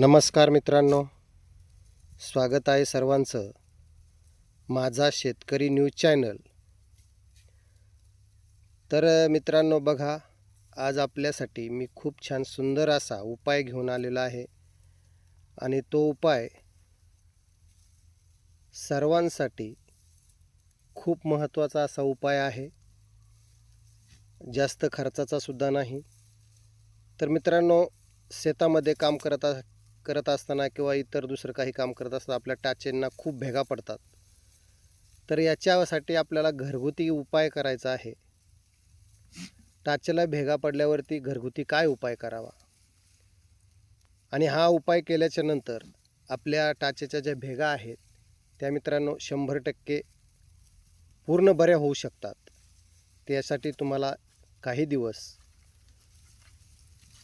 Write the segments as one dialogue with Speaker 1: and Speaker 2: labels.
Speaker 1: नमस्कार मित्रांनो. स्वागत आहे सर्वांचं माझा शेतकरी न्यूज चॅनल. तर मित्रांनो बघा आज आपल्यासाठी मी खूप छान सुंदर असा उपाय घेऊन आलेला आहे. आणि तो उपाय सर्वांसाठी खूप महत्त्वाचा असा उपाय आहे. जास्त खर्चाचा सुद्धा नाही. तर मित्रांनो शेतामध्ये काम करत अस- करत असताना किंवा इतर दुसरं काही काम करत असताना आपल्या टाचेंना खूप भेगा पडतात. तर याच्यासाठी आपल्याला घरगुती उपाय करायचा आहे. टाचेला भेगा पडल्यावरती घरगुती काय उपाय करावा? आणि हा उपाय केल्याच्यानंतर आपल्या टाचेच्या ज्या भेगा आहेत त्या मित्रांनो शंभर टक्के पूर्ण बऱ्या होऊ शकतात. त्यासाठी तुम्हाला काही दिवस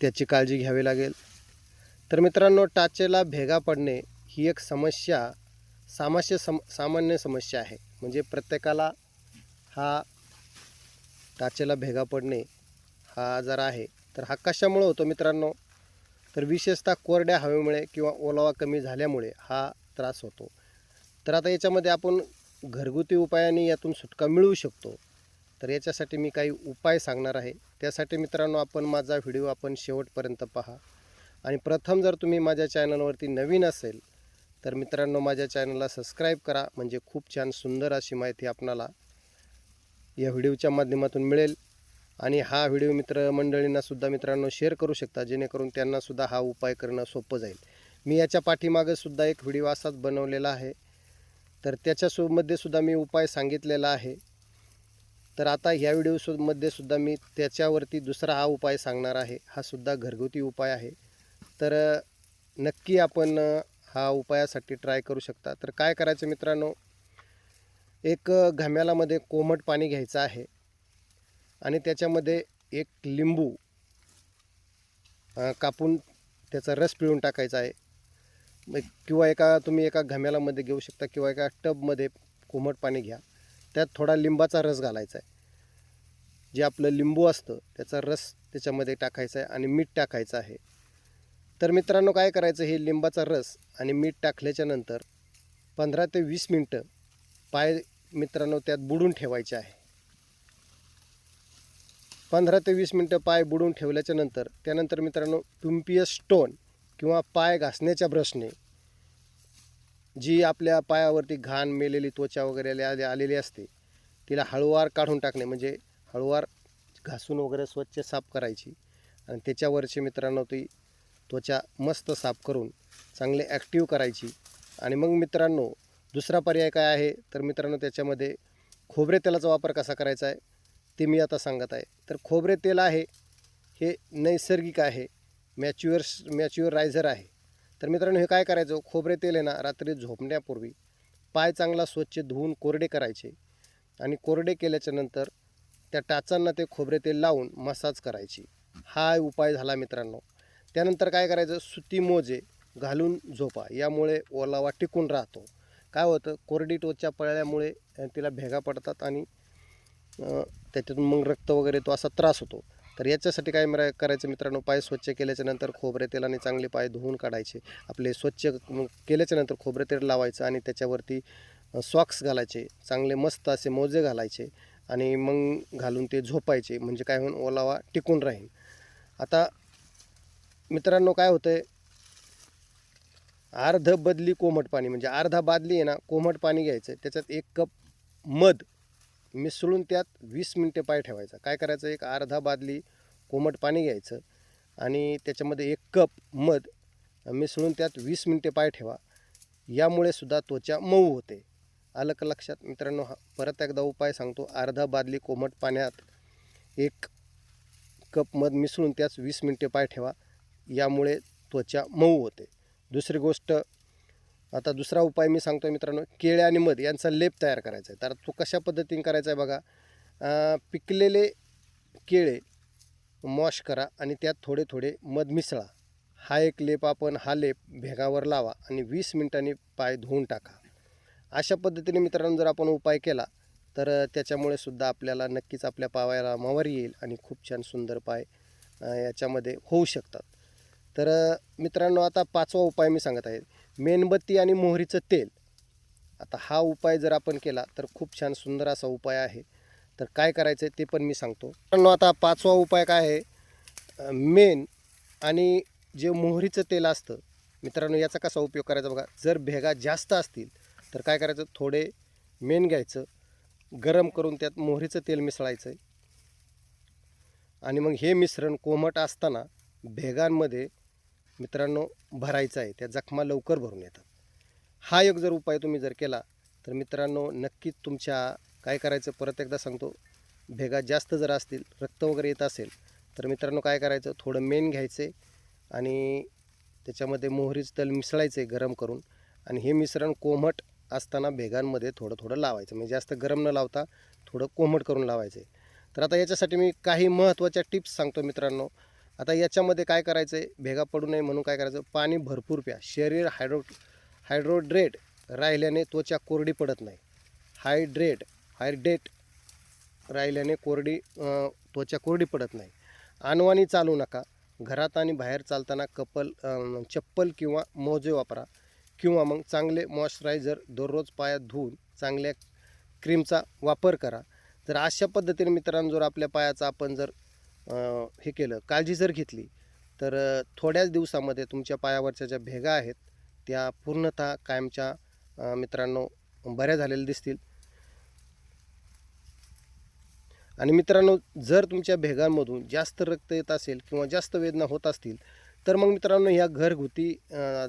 Speaker 1: त्याची काळजी घ्यावी लागेल. तर मित्रांनो टाचेला भेगा पडणे ही एक समस्या सामान्य सम सामान्य समस्या आहे. म्हणजे प्रत्येकाला हा टाचेला भेगा पडणे हा आजार आहे. तर हा कशामुळे होतो मित्रांनो? तर विशेषतः कोरड्या हवेमुळे किंवा ओलावा कमी झाल्यामुळे हा त्रास होतो. तर आता याच्यामध्ये आपण घरगुती उपायाने यातून सुटका मिळवू शकतो. तर याच्यासाठी मी काही उपाय सांगणार आहे. त्यासाठी मित्रांनो आपण माझा व्हिडिओ आपण शेवटपर्यंत पहा. आणि प्रथम जर तुम्ही माझ्या चॅनलवरती नवीन असेल तर मित्रांनो माझ्या चॅनलला सबस्क्राईब करा. म्हणजे खूप छान सुंदर अशी माहिती आपणाला या व्हिडिओच्या माध्यमातून मिळेल. आणि हा व्हिडिओ मित्र मंडळींनासुद्धा मित्रांनो शेअर करू शकता. जेणेकरून त्यांनासुद्धा हा उपाय करणं सोपं जाईल. मी याच्या पाठीमागंसुद्धा एक व्हिडिओ असाच बनवलेला आहे. तर त्याच्यासोबतमध्ये सुद्धा मी उपाय सांगितलेला आहे. तर आता ह्या व्हिडिओमध्ये सुद्धा मी त्याच्यावरती दुसरा हा उपाय सांगणार आहे. हा सुद्धा घरगुती उपाय आहे. तर नक्की आपण हा उपायासाठी ट्राय करू शकता. तर काय करायचं मित्रांनो? एक घम्यालामध्ये घाम्यालामध्ये कोमट पाणी घ्यायचं आहे. आणि त्याच्यामध्ये एक लिंबू कापून त्याचा रस पिळून टाकायचा आहे. मग किंवा एका तुम्ही एका घाम्यालामध्ये घेऊ शकता किंवा एका टबमध्ये कोमट पाणी घ्या. त्यात थोडा लिंबाचा रस घालायचा आहे. जे आपलं लिंबू असतं त्याचा रस त्याच्यामध्ये टाकायचा आहे आणि मीठ टाकायचं आहे. तर मित्रांनो काय करायचं? हे लिंबाचा रस आणि मीठ टाकल्याच्या नंतर पंधरा ते वीस मिनटं पाय मित्रांनो त्यात बुडून ठेवायचे आहे. पंधरा ते वीस मिनटं पाय बुडून ठेवल्याच्या नंतर त्यानंतर मित्रांनो पिंपियस स्टोन किंवा पाय घासण्याच्या ब्रशने जी आपल्या पायावरती घाण मेलेली त्वचा वगैरे आलेली असते तिला हळूवार काढून टाकणे म्हणजे हळूवार घासून वगैरे स्वच्छ साफ करायची. आणि त्याच्यावरची मित्रांनो ती त्वचा मस्त साफ करून चांगले ॲक्टिव्ह करायची. आणि मग मित्रांनो दुसरा पर्याय काय आहे? तर मित्रांनो त्याच्यामध्ये खोबरे तेलाचा वापर कसा करायचा आहे? ते मी आता सांगत आहे. तर खोबरे तेल आहे हे नैसर्गिक आहे मॅच्युअर मॅच्युअर रायझर आहे. तर मित्रांनो हे काय करायचं? खोबरे तेल आहे ना रात्री झोपण्यापूर्वी पाय चांगला स्वच्छ धुवून कोरडे करायचे. आणि कोरडे केल्याच्यानंतर त्या टाचांना ते खोबरे तेल लावून मसाज करायची. हा उपाय झाला मित्रांनो. त्यानंतर काय करायचं? सुती मोजे घालून झोपा. यामुळे ओलावा टिकून राहतो. काय होतं? कोरडी टोचच्या पळल्यामुळे तिला भेगा पडतात आणि त्याच्यातून मग रक्त वगैरे तो असा त्रास होतो. तर याच्यासाठी काय मरा करायचं मित्रांनो? पाय स्वच्छ केल्याच्यानंतर खोबरे तेलाने चांगले पाय धुवून काढायचे. आपले स्वच्छ केल्याच्यानंतर खोबरे तेल लावायचं आणि त्याच्यावरती सॉक्स घालायचे. चांगले मस्त असे मोजे घालायचे आणि मग घालून ते झोपायचे. म्हणजे काय होऊन? ओलावा टिकून राहील. आता मित्रांनो काय होतं आहे अर्ध बदली कोमट पाणी म्हणजे अर्धा बादली आहे ना कोमट पाणी घ्यायचं. त्याच्यात एक कप मध मिसळून त्यात वीस मिनटे पाय ठेवायचा. काय करायचं? एक अर्धा बादली कोमट पाणी घ्यायचं आणि त्याच्यामध्ये एक कप मध मिसळून त्यात वीस मिनटे पाय ठेवा. यामुळे सुद्धा त्वचा मऊ होते. आलं का लक्षात? मित्रांनो हा परत एकदा उपाय सांगतो. अर्धा बादली कोमट पाण्यात एक कप मध मिसळून त्यात वीस मिनटे पाय ठेवा. यामुळे त्वचा मऊ होते. दुसरी गोष्ट आता दुसरा उपाय मी सांगतो मित्रांनो केळे आणि मध यांचा लेप तयार करायचा आहे. तर तो कशा पद्धतीने करायचा आहे बघा पिकलेले केळे मॉश करा आणि त्यात थोडे थोडे मध मिसळा. हा एक लेप आपण हा लेप भेगावर लावा आणि वीस मिनिटांनी पाय धुवून टाका. अशा पद्धतीने मित्रांनो जर आपण उपाय केला तर त्याच्यामुळे सुद्धा आपल्याला नक्कीच आपल्या पावायला मावर येईल आणि खूप छान सुंदर पाय याच्यामध्ये होऊ शकतात. तर मित्रांनो आता पाचवा उपाय मी सांगत आहे. मेणबत्ती आणि मोहरीचं तेल. आता हा उपाय जर आपण केला तर खूप छान सुंदर असा उपाय आहे. तर काय करायचं ते पण मी सांगतो. मित्रांनो आता पाचवा उपाय काय आहे? मेन मेण आणि जे मोहरीचं तेल असतं मित्रांनो याचा कसा उपयोग करायचा बघा. जर भेगा जास्त असतील तर काय करायचं? थोडे मेण घ्यायचं. गरम करून त्यात मोहरीचं तेल मिसळायचं आणि मग हे मिश्रण कोमट असताना भेगांमध्ये मित्रांनो भरायचं आहे. त्या जखमा लवकर भरून येतात. हा एक जर उपाय तुम्ही जर केला तर मित्रांनो नक्कीच तुमच्या काय करायचं परत एकदा सांगतो. भेगा जास्त जर असतील रक्त वगैरे येत असेल तर मित्रांनो काय करायचं थोडं मेण घ्यायचे आणि त्याच्यामध्ये मोहरीचं तेल मिसळायचं आहे गरम करून आणि हे मिश्रण कोमट असताना भेगांमध्ये थोडं थोडं लावायचं. म्हणजे जास्त गरम न लावता थोडं कोमट करून लावायचं आहे तर आता याच्यासाठी मी काही महत्त्वाच्या टिप्स सांगतो मित्रांनो. आता याच्यामध्ये काय करायचं आहे भेगा पडू नये म्हणून काय करायचं? पाणी भरपूर प्या. शरीर हायड्रो हायड्रोड्रेट राहिल्याने त्वचा कोरडी पडत नाही. हायड्रेट हायड्रेट राहिल्याने कोरडी त्वचा कोरडी पडत नाही. अनवाणी चालू नका. घरात आणि बाहेर चालताना कपल चप्पल किंवा मोजे वापरा किंवा मग चांगले मॉइश्चरायझर दररोज पायात धुवून चांगल्या क्रीमचा वापर करा. जर अशा पद्धतीने मित्रांनो जर आपल्या पायाचा आपण जर हे केलं काळजी जर घेतली तर थोड्याच दिवसामध्ये तुमच्या पायावरच्या ज्या भेगा आहेत त्या पूर्णतः कायमच्या मित्रांनो बऱ्या झालेल्या दिसतील. आणि मित्रांनो जर तुमच्या भेगांमधून जास्त रक्त येत असेल किंवा जास्त वेदना होत असतील तर मग मित्रांनो ह्या घरगुती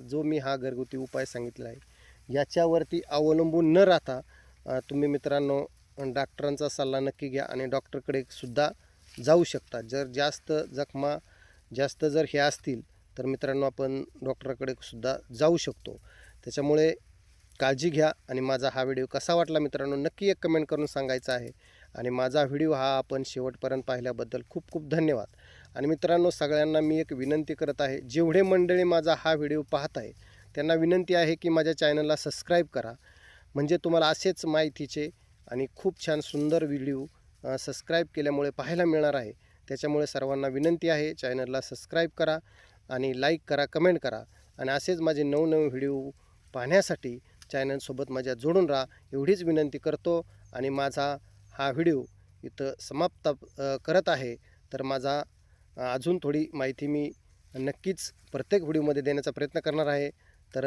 Speaker 1: जो मी हा घरगुती उपाय सांगितला आहे याच्यावरती अवलंबून न राहता तुम्ही मित्रांनो डॉक्टरांचा सल्ला नक्की घ्या आणि डॉक्टरकडे सुद्धा जाऊ शकतात. जर जास्त जखमा जास्त जर हे असतील तर मित्रांनो आपण डॉक्टरकडे सुद्धा जाऊ शकतो. त्याच्यामुळे काळजी घ्या आणि माझा हा व्हिडिओ कसा वाटला मित्रांनो नक्की एक कमेंट करून सांगायचा आहे. आणि माझा व्हिडिओ हा आपण शेवटपर्यंत पाहिल्याबद्दल खूप खूप धन्यवाद. आणि मित्रांनो सगळ्यांना मी एक विनंती करत आहे जेवढे मंडळी माझा हा व्हिडिओ पाहत आहे त्यांना विनंती आहे की माझ्या चॅनलला सबस्क्राईब करा. म्हणजे तुम्हाला असेच माहितीचे आणि खूप छान सुंदर व्हिडिओ सबस्क्राईब केल्यामुळे पाहायला मिळणार आहे. त्याच्यामुळे सर्वांना विनंती आहे चॅनलला सबस्क्राईब करा आणि लाईक करा कमेंट करा. आणि असेच माझे नवनवीन व्हिडिओ पाहण्यासाठी चॅनलसोबत माझ्या जोडून राहा एवढीच विनंती करतो. आणि माझा हा व्हिडिओ इथं समाप्त करत आहे. तर माझा अजून थोडी माहिती मी नक्कीच प्रत्येक व्हिडिओमध्ये देण्याचा प्रयत्न करणार आहे. तर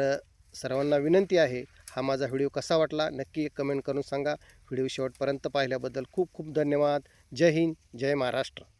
Speaker 1: सर्वांना विनंती आहे. हा माझा व्हिडिओ कसा वाटला नक्की एक कमेंट करून सांगा. व्हिडिओ शेवटपर्यंत पाहिल्याबद्दल खूप खूप धन्यवाद. जय हिंद जय महाराष्ट्र.